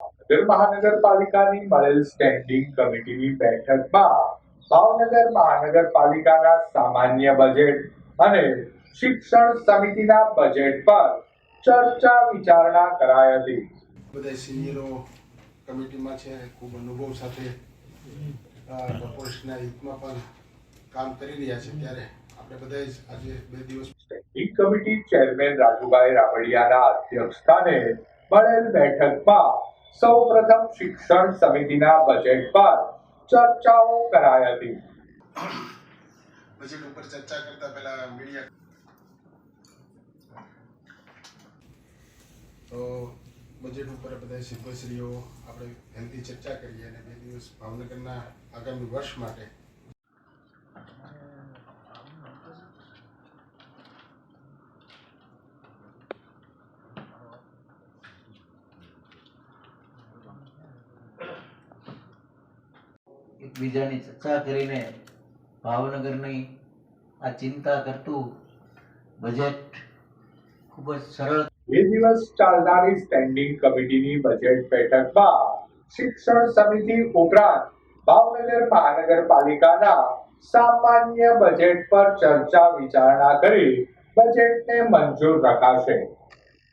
ભાવનગર મહાનગરપાલિકાની મળેલ સ્ટેન્ડિંગ કમિટીની બેઠકમાં ભાવનગર મહાનગરપાલિકાના સામાન્ય બજેટ અને શિક્ષણ સમિતિના બજેટ પર ચર્ચા વિચારણા કરાઈ હતી. બધા સિનિયરો કમિટીમાં છે ખૂબ અનુભવ સાથે કોર્પોરેશનના હિતમાં પણ કામ કરી રહ્યા છે ત્યારે આપણે બધા જ આજે બે દિવસ સ્ટેન્ડિંગ કમિટી ચેરમેન રાજુભાઈ રાવડિયાના અધ્યક્ષસ્થાને મળેલ બેઠકમાં સૌપ્રથમ શિક્ષણ સમિતિના બજેટ પર ચર્ચાઓ કરાઈ હતી. બજેટ ઉપર ચર્ચા કરતા પહેલા મીડિયા તો બજેટ ઉપર બધા સભ્યશ્રીઓ આપણે હેલ્ધી ચર્ચા કરીએ અને બે દિવસ ભાવનગરના આગામી વર્ષ માટે એકબીજાની ચર્ચા કરીને ભાવનગરની આ ચિંતા કરતું બજેટ ખૂબ જ સરળ બે દિવસ ચાલનારી સ્ટેન્ડિંગ કમિટીની બજેટ બેઠકમાં શિક્ષણ સમિતિ ઉપરાંત ભાવનગર મહાનગરપાલિકાના સામાન્ય બજેટ પર ચર્ચા વિચારણા કરી બજેટને મંજૂર રખાશે.